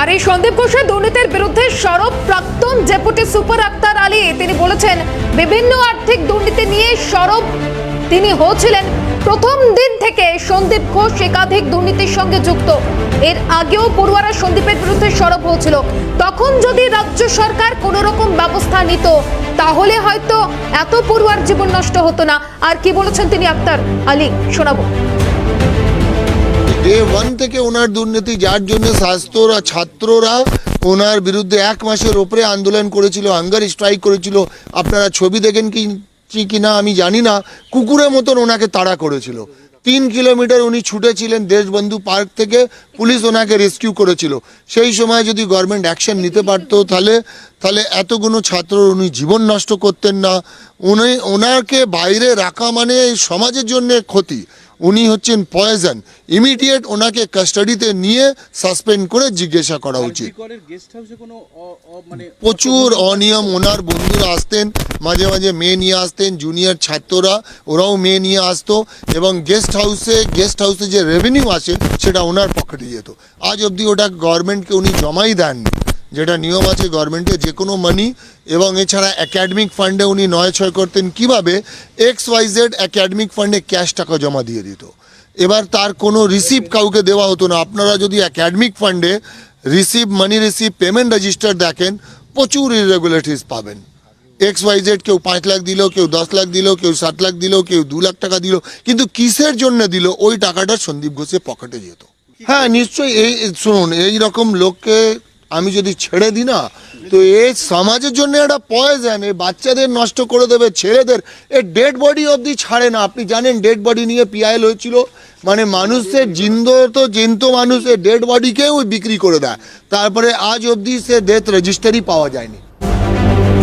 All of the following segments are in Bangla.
আর এই সন্দীপ ঘোষের দুর্নীতির বিরুদ্ধে সরব প্রাক্তন ডেপুটি সুপার আক্তার আলী, তিনি বলেছেন, বিভিন্ন আর্থিক দুর্নীতি নিয়ে সরব তিনি হয়েছিলেন। প্রথম দিন থেকে সন্দীপ ঘোষ একাধিক দুর্নীতির সঙ্গে যুক্ত। এর আগেও পড়ুয়ারা সন্দীপের বিরুদ্ধে সরব হয়েছিল। তখন যদি রাজ্য সরকার কোনো রকম ব্যবস্থা নিত, তাহলে হয়তো এত পড়ুয়ার জীবন নষ্ট হতো না। আর কি বলেছেন তিনি আক্তার আলী? শোনাবো। ডে ওয়ান থেকে ওনার দুর্নীতি, যার জন্য স্বাস্থ্যরা ছাত্ররা ওনার বিরুদ্ধে এক মাসের ওপরে আন্দোলন করেছিল হাঙ্গার স্ট্রাইক করেছিল। আপনারা ছবি দেখেন কি কিনা আমি জানি না, কুকুরের মতন ওনাকে তাড়া করেছিল। তিন কিলোমিটার উনি ছুটেছিলেন দেশবন্ধু পার্ক থেকে, পুলিশ ওনাকে রেস্কিউ করেছিল। সেই সময় যদি গভর্নমেন্ট অ্যাকশন নিতে পারতো, তাহলে তাহলে এতগুলো ছাত্র উনি জীবন নষ্ট করতেন না। উনি, ওনাকে বাইরে রাখা মানে সমাজের জন্য ক্ষতি। উনি হচ্ছেন পয়জন ইমিডিয়েট ওনাকে কাস্টাডিতে নিয়ে সাসপেন্ড করে জিজ্ঞাসা করা উচিত। মানে প্রচুর অনিয়ম ওনার বন্ধুরা আসতেন মাঝে মাঝে মেয়ে নিয়ে আসতেন জুনিয়র ছাত্ররা ওরাও মেয়ে নিয়ে আসতো এবং গেস্ট হাউসে গেস্ট হাউসে যে রেভিনিউ আসে সেটা ওনার পকেটে যেত। আজ অবধি ওটা গভর্নমেন্টকে উনি জমাই দেননি। যেটা নিয়ম আছে গভর্নমেন্টের, যে কোনো মানি এবং এছাড়া একাডেমিক ফান্ডে উনি নয় ছয় করতেন কীভাবে এক্স ওয়াই জেড একাডেমিক ফান্ডে ক্যাশ টাকা জমা দিয়ে দিত। এবার তার কোনো রিসিপ্ট কাউকে দেওয়া হতো না। আপনারা যদি একাডেমিক ফান্ডে receive money receive payment register দেখেন, প্রচুর ইরেগুলারিটিস পাবেন। এক্স ওয়াই জেড কেউ পাঁচ লাখ দিল, কেউ দশ লাখ দিল, কেউ সাত লাখ দিল, কেউ দু লাখ টাকা দিল, কিন্তু কিসের জন্য দিল? ওই টাকাটা সন্দীপ ঘোষের পকেটে যেত। হ্যাঁ নিশ্চয়ই এই শুনুন এই রকম লোককে আমি যদি ছেড়ে দিই না, তো এই সমাজের জন্য একটা পয়জন এই বাচ্চাদের নষ্ট করে দেবে, ছেলেদের। এ ডেড বডি অবধি ছাড়ে না। আপনি জানেন ডেড বডি নিয়ে পিআইএল হয়েছিল। মানে মানুষের জিন্দ তো জিন্ত মানুষ ডেড বডিকেও বিক্রি করে দেয়। তারপরে আজ অবধি সে ডেথ রেজিস্টারই পাওয়া যায়নি।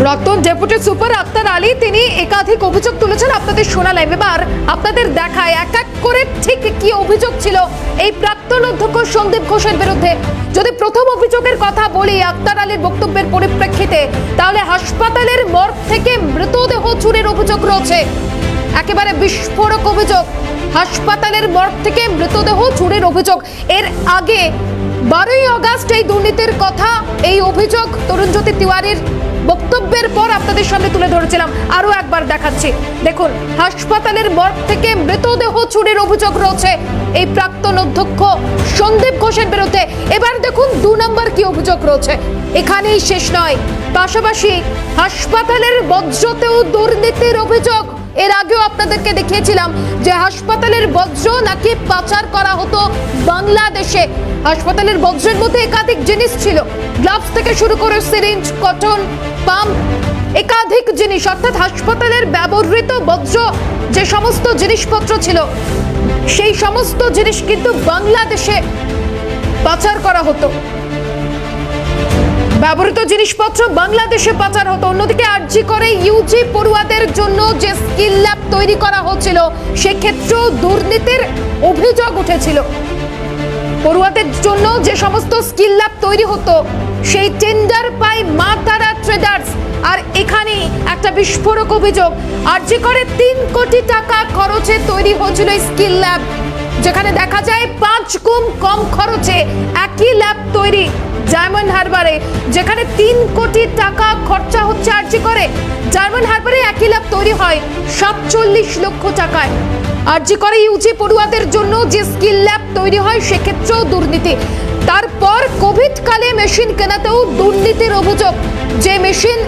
প্রাক্তন ডেপুটি সুপার আক্তার আলী, তিনি একাধিক অভিযোগ তুলেছেন। আপনাদের শোনালাম এবার আপনাদের দেখায় এক এক করে ঠিক কি অভিযোগ ছিল এই প্রাক্তন অধ্যক্ষ সন্দীপ ঘোষের বিরুদ্ধে। যদি প্রথম অভিযোগের কথা বলি আক্তার আলীর বক্তব্যের পরিপ্রেক্ষিতে, তাহলে হাসপাতালের মর্গ থেকে মৃতদেহ চুরির অভিযোগ রয়েছে। একেবারে বিস্ফোরক অভিযোগ, হাসপাতালের মর্গ থেকে মৃতদেহ চুরির অভিযোগ। এর আগে বারোই আগস্ট এই দুর্নীতির কথা, এই অভিযোগ তরুণজ্যোতি তিওয়ারির বক্তব্যের পর আপনাদের সামনে তুলে ধরেছিলাম আরও একবার দেখাচ্ছি। দেখুন, হাসপাতালের মর্গ থেকে মৃতদেহ চুরির অভিযোগ রয়েছে। এই প্রাক্তন অধ্যক্ষ সন্দীপ ঘোষের বিরুদ্ধে। এবার দেখুন, দু নম্বর কি অভিযোগ রয়েছে। এখানেই শেষ নয়। পাশাপাশি হাসপাতালের বজ্রতেও দুর্নীতির অভিযোগ। এর আগেও আপনাদেরকে দেখিয়েছিলাম যে হাসপাতালের বজ্র নাকি পাচার করা হতো বাংলাদেশে। হাসপাতালের বজ্রের মধ্যে একাধিক জিনিস ছিল। গ্লাভস থেকে শুরু করে সিরিঞ্জ, কটন পাম্প একাধিক জিনিস, অর্থাৎ হাসপাতালের ব্যবহৃত বজ্র যে সমস্ত জিনিসপত্র ছিল, সেই সমস্ত জিনিস কিন্তু বাংলাদেশে পাচার করা হতো। ব্যবহৃত জিনিসপত্র বাংলাদেশে পাচার হতো। অন্যদিকে আরজি করে ইউজি পড়ুয়াদের জন্য যে স্কিল ল্যাব তৈরি করা হচ্ছিল, সেক্ষেত্রেও দুর্নীতির অভিযোগ উঠেছিল। পড়ুয়াদের জন্য যে সমস্ত স্কিল ল্যাব তৈরি হতো, সেই টেন্ডার পায় মা তারা ট্রেডার্স। আর এখানে একটা বিস্ফোরক অভিযোগ, আরজি করে তিন কোটি টাকা খরচে তৈরি হয়েছিল স্কিল ল্যাব, যেখানে দেখা যায় পাঁচ গুণ কম খরচে একই ল্যাব তৈরি ডায়মন্ড হারবারে, যেখানে তিন কোটি টাকা খরচা হচ্ছে আর্জি করে। ডায়মন্ড হারবারে একই ল্যাব তৈরি হয় সাতচল্লিশ লক্ষ টাকায়। আর্জি করে ইউজি পড়ুয়াদের জন্য যে স্কিল ল্যাব তৈরি হয়, সেক্ষেত্রেও দুর্নীতি। তারপর কোভিড কালে মেশিন কেনাতেও দুর্নীতির অভিযোগ। যে মেশিন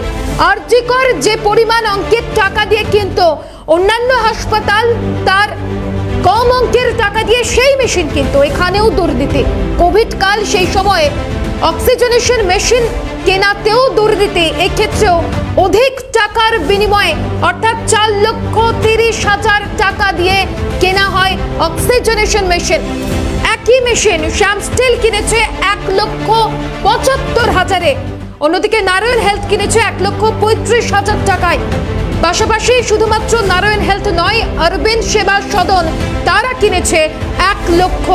আর্জিকর যে পরিমাণ অঙ্কের টাকা দিয়ে কিনতো, অন্যান্য হাসপাতাল তার কম অঙ্কের টাকা দিয়ে সেই মেশিন কিন্তু, এখানেও দুর্নীতি। কোভিড কাল সেই সময়ে অক্সিজেনেশন মেশিন কেনাতেও দুর্নীতি। এক্ষেত্রেও অধিক টাকার বিনিময়ে, অর্থাৎ চার লক্ষ তিরিশ হাজার টাকা দিয়ে কেনা হয় অক্সিজেনেশন মেশিন। একই মেশিন শ্যাম স্টিল কিনেছে এক লক্ষ পঁচাত্তর হাজারে। অন্যদিকে নারায়ণ হেলথ কিনেছে এক লক্ষ পঁয়ত্রিশ হাজার টাকায়। পাশাপাশি শুধুমাত্র নারায়ণ হেলথ নয়, অরবিন্দ সেবা সদন, তারা কিনেছে এক লক্ষ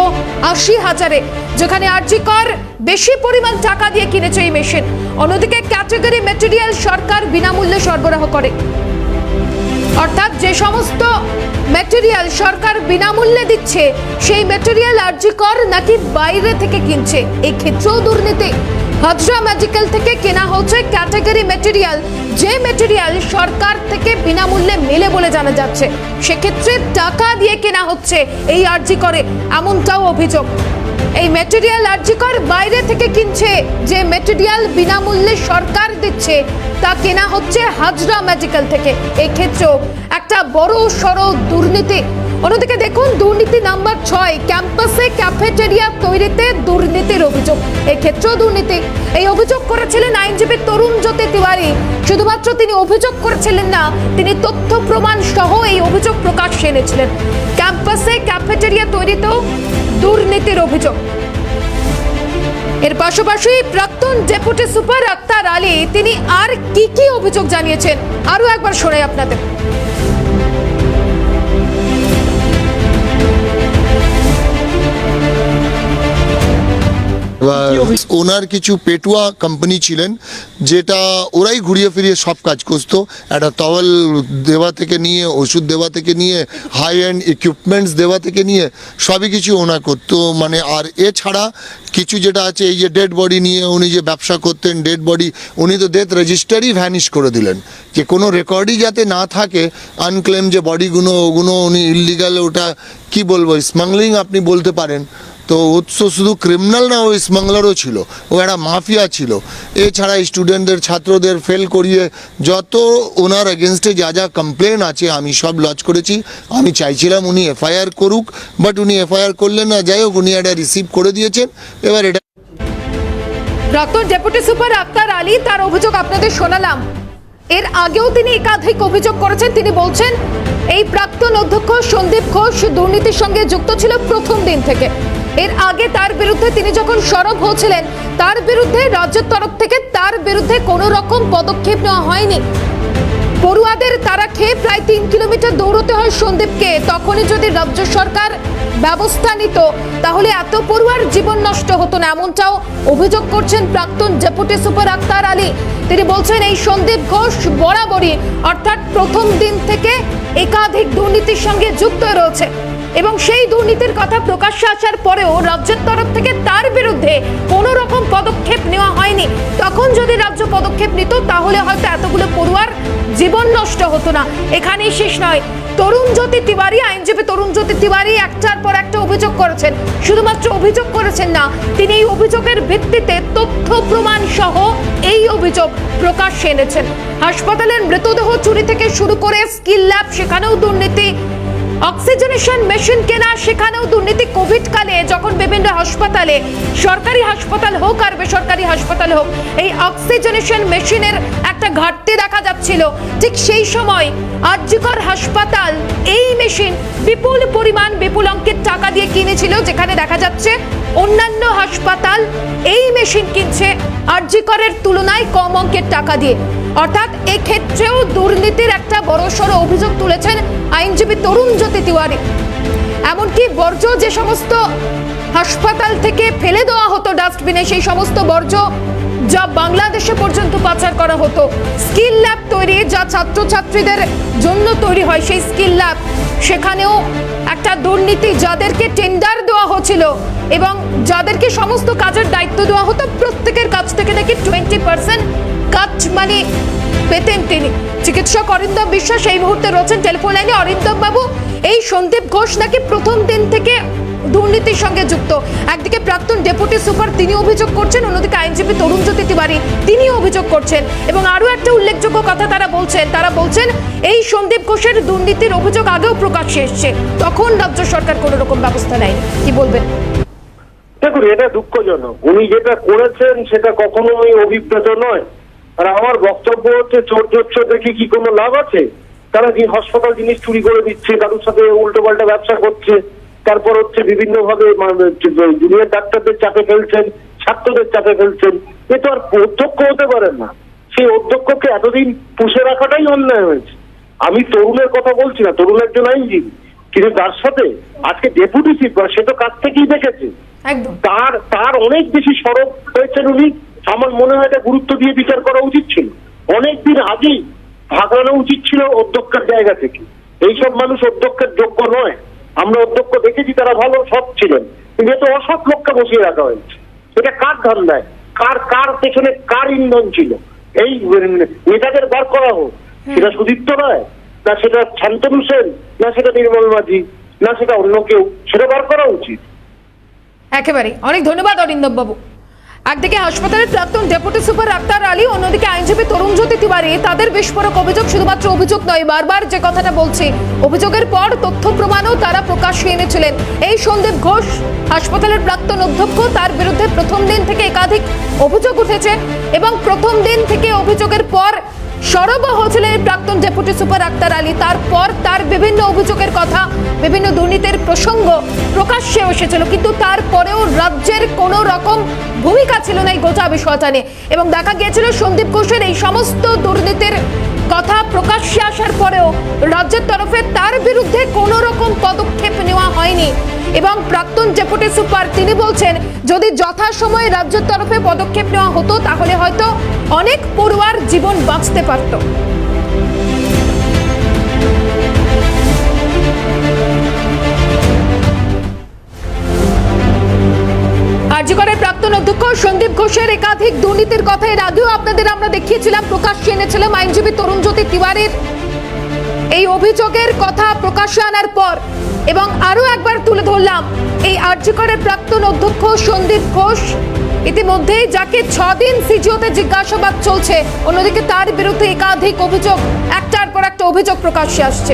আশি হাজারে। যেখানে আর্জিকর বেশি পরিমাণ টাকা দিয়ে কিনেছে এই মেশিন। অন্যদিকে ক্যাটাগরি মেটেরিয়াল সরকার বিনামূল্যে সরবরাহ করে। অর্থাৎ যে সমস্ত ম্যাটেরিয়াল সরকার বিনামূল্যে দিচ্ছে, সেই ম্যাটেরিয়াল আর্জিকর নাকি বাইরে থেকে কিনছে। এই ক্ষেত্রেও দুর্নীতি। হাজরা মেডিকেল থেকে কেনা হচ্ছে ক্যাটাগরি ম্যাটেরিয়াল যে ম্যাটেরিয়াল সরকার থেকে বিনামূল্যে মেলে বলে জানা যাচ্ছে, সেক্ষেত্রে টাকা দিয়ে কেনা হচ্ছে এই আর্জি করে, এমনটাও অভিযোগ। এই ম্যাটেরিয়াল আর্জিকর বাইরে থেকে কিনছে, যে ম্যাটেরিয়াল বিনামূল্যে সরকার দিচ্ছে, তা কেনা হচ্ছে হাজরা মেডিকেল থেকে। এক্ষেত্রেও একটা বড় সড় দুর্নীতি। অন্যদিকে দেখুন, দুর্নীতি নাম্বার ছয়, ক্যাম্পাসে ক্যাফেটেরিয়া তৈরিতে দুর্নীতির অভিযোগ। এক্ষেত্রেও দুর্নীতি। এই করেছিলেন আইনজীবী তরুণ জ্যোতি তিওয়ারি। শুধুমাত্র তিনি অভিযোগ করেছিলেন না, তিনি তথ্য প্রমাণ সহ এই অভিযোগ প্রকাশ এনেছিলেন। ক্যাম্পাসে ক্যাফেটেরিয়া তৈরিতেও দুর্নীতির অভিযোগ। এর পাশাপাশি প্রাক্তন ডেপুটি সুপার আক্তার আলী, তিনি আর কি কি অভিযোগ জানিয়েছেন? আরও একবার শোনাই আপনাদের। এবার ওনার কিছু পেটুয়া কোম্পানি ছিলেন যেটা ওরাই ঘুরিয়ে ফিরিয়ে সব কাজ করতো। একটা তওয়াল দেওয়া থেকে নিয়ে ওষুধ দেওয়া থেকে নিয়ে হাই এন্ড ইকুইপমেন্টস দেওয়া থেকে নিয়ে সবই কিছু ওনার করতো। মানে আর এছাড়া কিছু যেটা আছে এই যে ডেড বডি নিয়ে উনি যে ব্যবসা করতেন ডেড বডি উনি তো ডেথ রেজিস্টারই ভ্যানিশ করে দিলেন। যে কোনো রেকর্ডই যাতে না থাকে আনক্লেম যে বডিগুলো ওগুলো উনি ইলিগাল ওটা কি বলব স্মাগলিং আপনি বলতে পারেন। তো উৎস শুধু ক্রিমিনাল না ওই স্মাগলারও ছিল। ও একটা মাফিয়া ছিল। এছাড়া স্টুডেন্টদের ছাত্রদের ফেল করিয়ে যত ওনার এগেনস্টে যা যা কমপ্লেন আছে, আমি সব লজ করেছি। আমি চাইছিলাম উনি এফআইআর করুক বাট উনি এফআইআর করলেন না। যাই হোক, উনি এটা রিসিভ করে দিয়েছেন। এবার এটা প্রাক্তন ডেপুটি সুপার আক্তার আলী তার অভিযোগ আপনাদের শোনালাম। এর আগেও তিনি একাধিক অভিযোগ করেছেন। তিনি বলছেন, এই প্রাক্তন অধ্যক্ষ সন্দীপ ঘোষ দুর্নীতির সঙ্গে যুক্ত ছিল প্রথম দিন থেকে। এর আগে তার বিরুদ্ধে তিনি যখন সরব হয়েছিলেন, তার বিরুদ্ধে রাজ্যের তরফ থেকে তার বিরুদ্ধে কোনো রকম পদক্ষেপ নেওয়া হয়নি। পড়ুয়াদের তারা খেয়ে প্রায় তিন কিলোমিটার দৌড়তে হয় সন্দীপকে। তখনই যদি রাজ্য সরকার ব্যবস্থা নিত, তাহলে এত পড়ুয়ার জীবন নষ্ট হতো না। এমনটাও অভিযোগ করছেন প্রাক্তন ডেপুটি সুপার আক্তার আলী। তিনি বলছেন, এই সন্দীপ ঘোষ বরাবরই, অর্থাৎ প্রথম দিন থেকে একাধিক দুর্নীতির সঙ্গে যুক্ত রয়েছে। এবং সেই দুর্নীতির কথা প্রকাশ্যে আসার পরেও রাজ্যের তরফ থেকে তার বিরুদ্ধে কোনো রকম পদক্ষেপ নেওয়া হয়নি। তখন যদি রাজ্য পদক্ষেপ নিত, তাহলে হয়তো এতগুলো পড়ুয়ার জীবন নষ্ট হতো না। এখানেই শেষ নয়। তরুণ জ্যোতি তিওয়ারি, আইনজীবী তরুণ জ্যোতি তিওয়ারি একটার পর একটা অভিযোগ করেছেন। শুধুমাত্র অভিযোগ করেছেন না, তিনি এই অভিযোগের ভিত্তিতে তথ্য প্রমাণ সহ এই অভিযোগ প্রকাশ্যে এনেছেন। হাসপাতালের মৃতদেহ চুরি থেকে শুরু করে স্কিল ল্যাব, সেখানেও দুর্নীতি অক্সিজেনেশন মেশিন কেনা, সেখানেও দুর্নীতি কোভিড কালে যখন বিভিন্ন হাসপাতালে, সরকারি হাসপাতাল হোক আর বেসরকারি হাসপাতাল হোক, এই অক্সিজেনেশন মেশিনের একটা ঘাটতি দেখা যাচ্ছিল। ঠিক সেই সময় আর্যিকর হাসপাতাল এই মেশিন বিপুল পরিমাণ, বিপুল অঙ্কের টাকা দিয়ে কিনেছিল, যেখানে দেখা যাচ্ছে অন্যান্য হাসপাতাল এই মেশিন কিনছে আর্যিকরের তুলনায় কম অঙ্কের টাকা দিয়ে। অর্থাৎ এক্ষেত্রেও দুর্নীতির একটা বড়সড় অভিযোগ তুলেছেন আইনজীবী তরুণ জ্যোতি তিওয়ারি। এমনকি বর্জ্য যে সমস্ত হাসপাতাল থেকে ফেলে দেওয়া হতো ডাস্টবিনে, সেই সমস্ত বর্জ্য যা বাংলাদেশে পর্যন্ত পাচার করা হতো। স্কিল ল্যাব তৈরি, যা ছাত্রছাত্রীদের জন্য তৈরি হয়, সেই স্কিল ল্যাব। সেখানেও একটা দুর্নীতি যাদেরকে টেন্ডার দেওয়া হচ্ছিল এবং যাদেরকে সমস্ত কাজের দায়িত্ব দেওয়া হতো, প্রত্যেকের কাছ থেকে নাকি টোয়েন্টি পার্সেন্ট কাজ মানে পেতেন তিনি। চিকিৎসক অরিন্দম বিশ্বাস এই মুহূর্তে রয়েছেন টেলিফোন লাইনে অরিন্দম বাবু, এই সন্দীপ ঘোষ নাকি প্রথম দিন থেকে দুর্নীতির সঙ্গে যুক্ত? একদিকে প্রাক্তন ডেপুটি সুপার, তিনি অভিযোগ করছেন, অন্যদিকে আইনজীবী তরুণ জ্যোতি তিওয়ারি তিনি অভিযোগ করছেন। এবং আরও একটা উল্লেখযোগ্য কথা তারা বলছেন তারা বলছেন, এই সন্দীপ ঘোষের দুর্নীতির অভিযোগ আগেও প্রকাশ্যে এসছে। তখন রাজ্য সরকার কোনো রকম ব্যবস্থা নেয়নি। কি বলবেন? দেখুন, এটা দুঃখজনক। উনি যেটা করেছেন, সেটা কখনোই অভিপ্রেত নয়। আর আমার বক্তব্য হচ্ছে চোর চোর দেখে কি কোনো লাভ আছে? তারা যে হাসপাতাল জিনিস চুরি করে দিচ্ছে কারোর সাথে উল্টো পাল্টা ব্যবসা করছে তারপর হচ্ছে বিভিন্ন ভাবে জুনিয়র ডাক্তারদের চাপে ফেলছেন ছাত্রদের চাপে ফেলছেন। এ তো আর অধ্যক্ষ হতে পারেন না। সেই অধ্যক্ষকে এতদিন পুষে রাখাটাই অন্যায় হয়েছে। আমি তরুণের কথা বলছি না তরুণ একজন আইনজীবী। কিন্তু তার সাথে আজকে ডেপুটি চিফ সে তো কাছ থেকেই দেখেছে। তার তার অনেক বেশি সরব হয়েছেন উনি। আমার মনে হয় এটা গুরুত্ব দিয়ে বিচার করা উচিত ছিল। অনেকদিন আগেই ভাগানো উচিত ছিল অধ্যক্ষের জায়গা থেকে। এইসব মানুষ অধ্যক্ষের যোগ্য নয়। আমরা অধ্যক্ষ দেখেছি তারা ভালো সৎ ছিলেন। কিন্তু এত অসৎ লোককে বসিয়ে রাখা হয়েছে। এটা কার ধান্দায়? কার কার পেছনে কার ইন্ধন ছিল? এই নেতাদের বার করা হোক। সেটা সুদীপ্ত রায় না সেটা শান্তনু সেন না সেটা নির্মল মাঝি না সেটা অন্য কেউ। সেটা বার করা উচিত। একেবারে অনেক ধন্যবাদ অরিন্দম বাবু একদিকে হাসপাতালের প্রাক্তন ডেপুটি সুপার আক্তার আলী, অন্যদিকে আইনজীবী তরুণ জ্যোতি তিওয়ারি। তাদের বিস্ফোরক অভিযোগ শুধুমাত্র অভিযোগ নয়, বারবার যে কথাটা বলছি। অভিযোগের পর তথ্য প্রমাণও তারা প্রকাশ্যে এনেছিলেন। এই সন্দীপ ঘোষ, হাসপাতালের প্রাক্তন অধ্যক্ষ, তার বিরুদ্ধে প্রথম দিন থেকে একাধিক অভিযোগ উঠেছে এবং প্রথম দিন থেকে অভিযোগের পর সরব এই প্রাক্তন ডেপুটি সুপার আক্তার আলী। তারপর তার বিভিন্ন অভিযোগের কথা, বিভিন্ন দুর্নীতির প্রসঙ্গ প্রকাশ্যে এসেছিল। কিন্তু তারপরেও রাজ্যের কোনো রকম ভূমিকা ছিল না এই গোটা বিষয়টা নিয়ে। এবং দেখা গিয়েছিল সন্দীপ ঘোষের এই সমস্ত দুর্নীতির কথা প্রকাশ্যে আসার পরেও রাজ্যের তরফে তার বিরুদ্ধে কোনো রকম পদক্ষেপ নেওয়া হয়নি। এবং প্রাক্তন ডেপুটি সুপার তিনি বলছেন, যদি যথাসময়ে রাজ্যের তরফে পদক্ষেপ নেওয়া হতো, তাহলে হয়তো অনেক পড়ুয়ার জীবন বাঁচতে পারত। আরজিকরের প্রাক্তন অধ্যক্ষ সন্দীপ ঘোষের একাধিক দুর্নীতির কথা এর আগেও আপনাদের আমরা দেখিয়েছিলাম, প্রকাশ্যে এনেছিলাম আইনজীবী তরুণ জ্যোতি তিওয়ারির এই অভিযোগের কথা প্রকাশ্যে আনার পর এবং আরও একবার তুলে ধরলাম। এই আর্যকরের প্রাক্তন অধ্যক্ষ সন্দীপ ঘোষ। ইতিমধ্যেই যাকে ছদিন সিজিওতে জিজ্ঞাসাবাদ চলছে, অন্যদিকে তার বিরুদ্ধে একাধিক অভিযোগ, একটার পর একটা অভিযোগ প্রকাশ্যে আসছে।